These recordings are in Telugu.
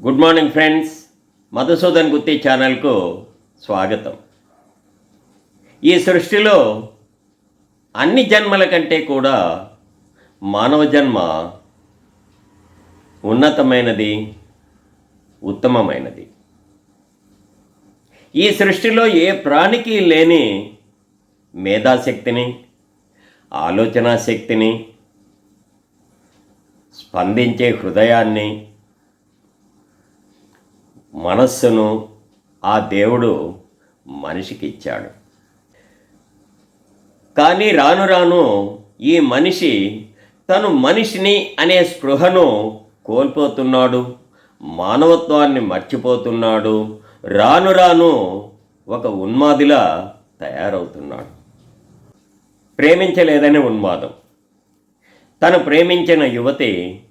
Good morning friends Madhusudan Gutti ఛానల్కు స్వాగతం. ఈ సృష్టిలో అన్ని జన్మల కంటే కూడా మానవ జన్మ ఉన్నతమైనది ఉత్తమమైనది. ఈ సృష్టిలో ఏ ప్రాణికి లేని మేధాశక్తిని ఆలోచనా శక్తిని స్పందించే హృదయాన్ని మనస్సును ఆ దేవుడు మనిషికి ఇచ్చాడు కానీ రాను రాను ఈ మనిషి తను మనిషిని అనే స్పృహను కోల్పోతున్నాడు మానవత్వాన్ని మర్చిపోతున్నాడు రాను రాను ఒక ఉన్మాదిలా తయారవుతున్నాడు. ప్రేమించలేదని ఉన్మాదం. తను ప్రేమించిన యువతి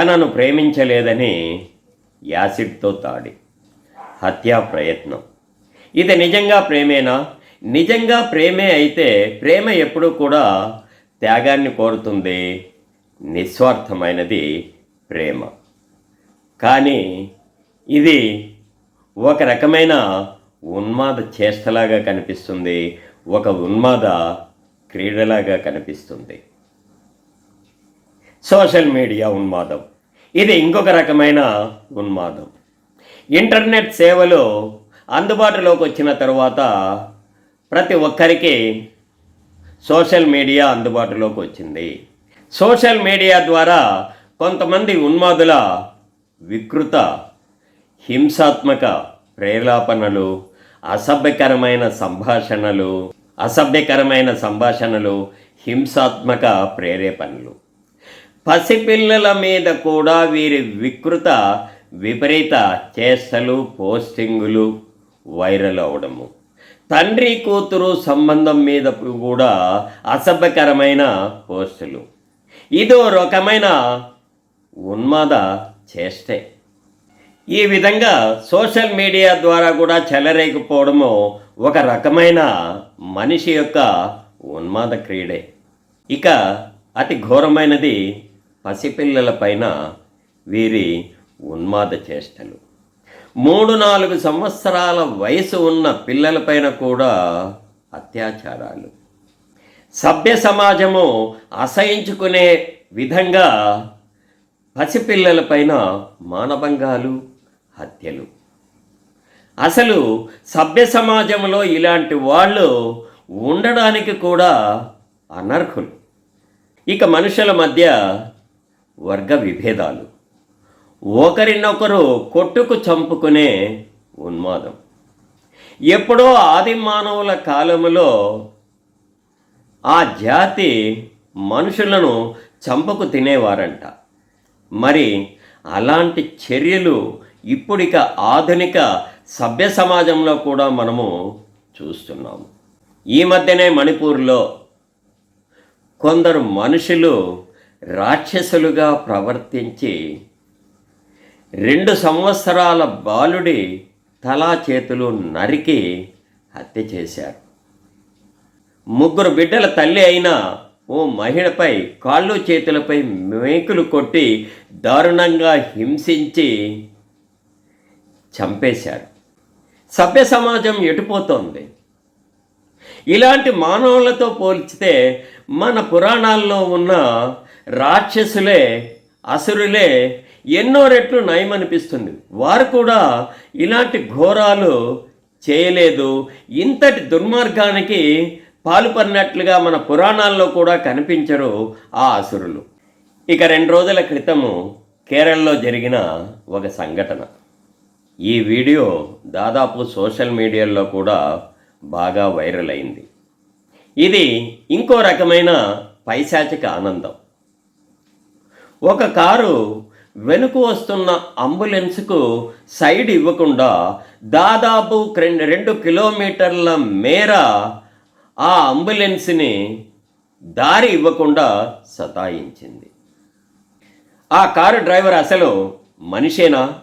తనను ప్రేమించలేదని యాసిడ్తో తాడి. హత్యా ప్రయత్నం. ఇది నిజంగా ప్రేమేనా? నిజంగా ప్రేమే అయితే ప్రేమ ఎప్పుడూ కూడా త్యాగాన్ని కోరుతుంది. నిస్వార్థమైనది ప్రేమ. కానీ ఇది ఒక రకమైన ఉన్మాద చేష్టలాగా కనిపిస్తుంది. ఒక ఉన్మాద క్రీడలాగా కనిపిస్తుంది. సోషల్ మీడియా ఉన్మాదం. ఇది ఇంకొక రకమైన ఉన్మాదం. ఇంటర్నెట్ సేవలు అందుబాటులోకి వచ్చిన తరువాత ప్రతి ఒక్కరికి సోషల్ మీడియా అందుబాటులోకి వచ్చింది. సోషల్ మీడియా ద్వారా కొంతమంది ఉన్మాదుల వికృత హింసాత్మక ప్రేలాపనలు అసభ్యకరమైన సంభాషణలు అసభ్యకరమైన సంభాషణలు హింసాత్మక ప్రేరేపణలు. పసిపిల్లల మీద కూడా వీరి వికృత విపరీత చేష్టలు పోస్టింగులు వైరల్ అవడము. తండ్రి కూతురు సంబంధం మీద కూడా అసభ్యకరమైన పోస్టులు. ఇదో రకమైన ఉన్మాద చేష్టే. ఈ విధంగా సోషల్ మీడియా ద్వారా కూడా చెలరేగిపోవడము ఒక రకమైన మనిషి యొక్క ఉన్మాద క్రీడే. ఇక అతి ఘోరమైనది పసిపిల్లల పైన వీరి ఉన్మాద చేష్టలు మూడు నాలుగు సంవత్సరాల వయసు ఉన్న పిల్లలపైన కూడా అత్యాచారాలు. సభ్య సమాజము అసహించుకునే విధంగా పసిపిల్లలపైన మానభంగాలు హత్యలు. అసలు సభ్య సమాజంలో ఇలాంటి వాళ్ళు ఉండడానికి కూడా అనర్హులు. ఇక మనుషుల మధ్య వర్గ విభేదాలు. ఒకరినొకరు కొట్టుకు చంపుకునే ఉన్మాదం. ఎప్పుడో ఆది మానవుల కాలములో ఆ జాతి మనుషులను చంపకు తినేవారంట. మరి అలాంటి చర్యలు ఇప్పుడిక ఆధునిక సభ్య సమాజంలో కూడా మనము చూస్తున్నాము. ఈ మధ్యనే మణిపూర్లో కొందరు మనుషులు రాక్షసులుగా ప్రవర్తించి రెండు సంవత్సరాల బాలుడి తలా చేతులు నరికి హత్య చేశారు. ముగ్గురు బిడ్డల తల్లి అయిన ఓ మహిళపై కాళ్ళు చేతులపై మేకులు కొట్టి దారుణంగా హింసించి చంపేశారు. సభ్య సమాజం ఎటుపోతోంది? ఇలాంటి మానవులతో పోల్చితే మన పురాణాల్లో ఉన్న రాక్షసులే అసురులే ఎన్నో రెట్లు నయమనిపిస్తుంది. వారు కూడా ఇలాంటి ఘోరాలు చేయలేదు. ఇంతటి దుర్మార్గానికి పాల్పడినట్లుగా మన పురాణాల్లో కూడా కనిపించరు ఆ అసురులు. ఇక రెండు రోజుల క్రితము కేరళలో జరిగిన ఒక సంఘటన. ఈ వీడియో దాదాపు సోషల్ మీడియాలో కూడా బాగా వైరల్ అయింది. ఇది ఇంకో రకమైన పైశాచిక ఆనందం. ఒక కారు వెనుక వస్తున్న అంబులెన్స్కు సైడ్ ఇవ్వకుండా దాదాపు రెండు రెండు కిలోమీటర్ల మేర ఆ అంబులెన్స్ని దారి ఇవ్వకుండా సతాయించింది. ఆ కారు డ్రైవర్ అసలు మనిషేనా?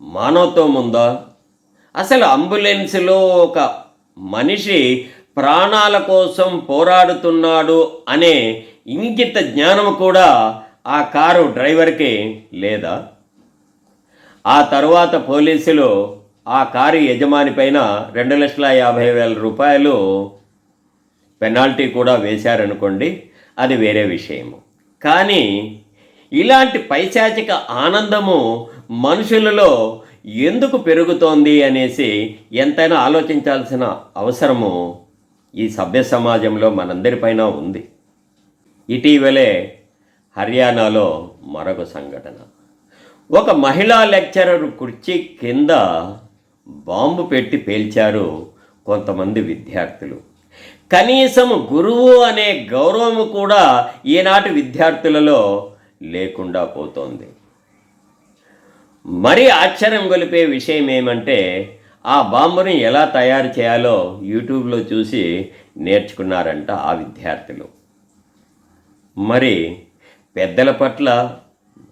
మానవత్వం ఉందా? అసలు అంబులెన్స్లో ఒక మనిషి ప్రాణాల కోసం పోరాడుతున్నాడు అనే ఇంగిత జ్ఞానం కూడా ఆ కారు డ్రైవర్కి లేదా? ఆ తరువాత పోలీసులు ఆ కారు యజమాని పైన రెండు లక్షల యాభై వేల రూపాయలు పెనాల్టీ కూడా వేశారనుకోండి అది వేరే విషయము. కానీ ఇలాంటి పైశాచిక ఆనందము మనుషులలో ఎందుకు పెరుగుతోంది అనేసి ఎంతైనా ఆలోచించాల్సిన అవసరము ఈ సభ్య సమాజంలో మనందరిపైన ఉంది. ఇటీవలే హర్యానాలో మరొక సంఘటన. ఒక మహిళా లెక్చరర్ కుర్చీ కింద బాంబు పెట్టి పేల్చారు కొంతమంది విద్యార్థులు. కనీసం గురువు అనే గౌరవము కూడా ఈనాటి విద్యార్థులలో లేకుండా పోతోంది. మరి ఆశ్చర్యం గొలిపే విషయం ఏమంటే ఆ బాంబుని ఎలా తయారు చేయాలో యూట్యూబ్లో చూసి నేర్చుకున్నారంట ఆ విద్యార్థులు. మరి పెద్దల పట్ల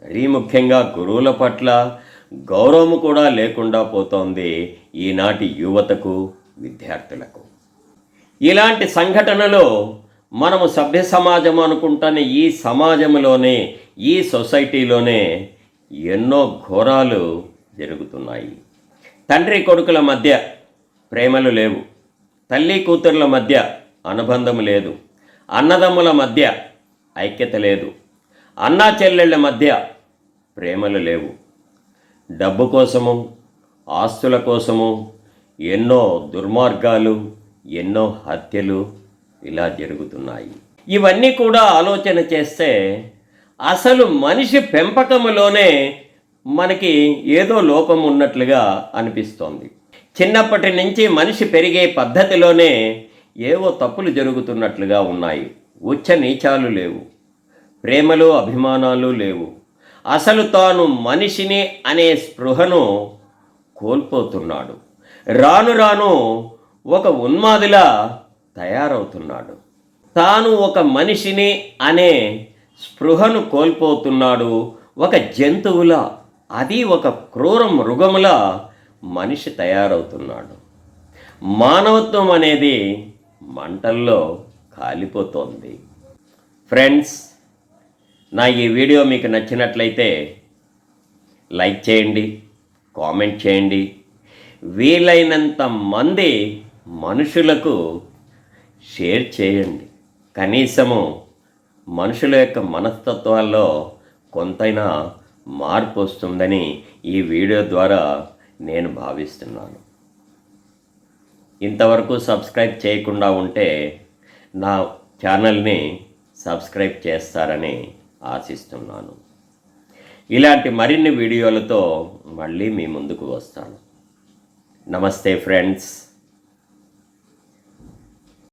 మరీ ముఖ్యంగా గురువుల పట్ల గౌరవం కూడా లేకుండా పోతోంది ఈనాటి యువతకు విద్యార్థులకు. ఇలాంటి సంఘటనలో మనము సభ్య సమాజం అనుకుంటున్న ఈ సమాజంలోనే ఈ సొసైటీలోనే ఎన్నో ఘోరాలు జరుగుతున్నాయి. తండ్రి కొడుకుల మధ్య ప్రేమలు లేవు. తల్లి కూతుర్ల మధ్య అనుబంధం లేదు. అన్నదమ్ముల మధ్య ఐక్యత లేదు. అన్నా చెల్లెళ్ళ మధ్య ప్రేమలు లేవు. డబ్బు కోసము ఆస్తుల కోసము ఎన్నో దుర్మార్గాలు ఎన్నో హత్యలు ఇలా జరుగుతున్నాయి. ఇవన్నీ కూడా ఆలోచన చేస్తే అసలు మనిషి పెంపకములోనే మనకి ఏదో లోపం ఉన్నట్లుగా అనిపిస్తోంది. చిన్నప్పటి నుంచి మనిషి పెరిగే పద్ధతిలోనే ఏవో తప్పులు జరుగుతున్నట్లుగా ఉన్నాయి. ఉచ్చ నీచాలు లేవు. ప్రేమలు అభిమానాలు లేవు. అసలు తాను మనిషిని అనే స్పృహను కోల్పోతున్నాడు. రాను రాను ఒక ఉన్మాదిలా తయారవుతున్నాడు. తాను ఒక మనిషిని అనే స్పృహను కోల్పోతున్నాడు. ఒక జంతువులా అది ఒక క్రూర మృగములా మనిషి తయారవుతున్నాడు. మానవత్వం అనేది మంటల్లో కాలిపోతోంది. ఫ్రెండ్స్ నా ఈ వీడియో మీకు నచ్చినట్లయితే లైక్ చేయండి కామెంట్ చేయండి. వీలైనంత మంది మనుషులకు షేర్ చేయండి. కనీసము మనుషుల యొక్క మనస్తత్వాల్లో కొంతైనా మార్పు వస్తుందని ఈ వీడియో ద్వారా నేను భావిస్తున్నాను. ఇంతవరకు సబ్స్క్రైబ్ చేయకుండా ఉంటే నా ఛానల్ని సబ్స్క్రైబ్ చేస్తారని ఆశిస్తున్నాను. ఇలాంటి మరిన్ని వీడియోలతో మళ్ళీ మీ ముందుకు వస్తాను. నమస్తే ఫ్రెండ్స్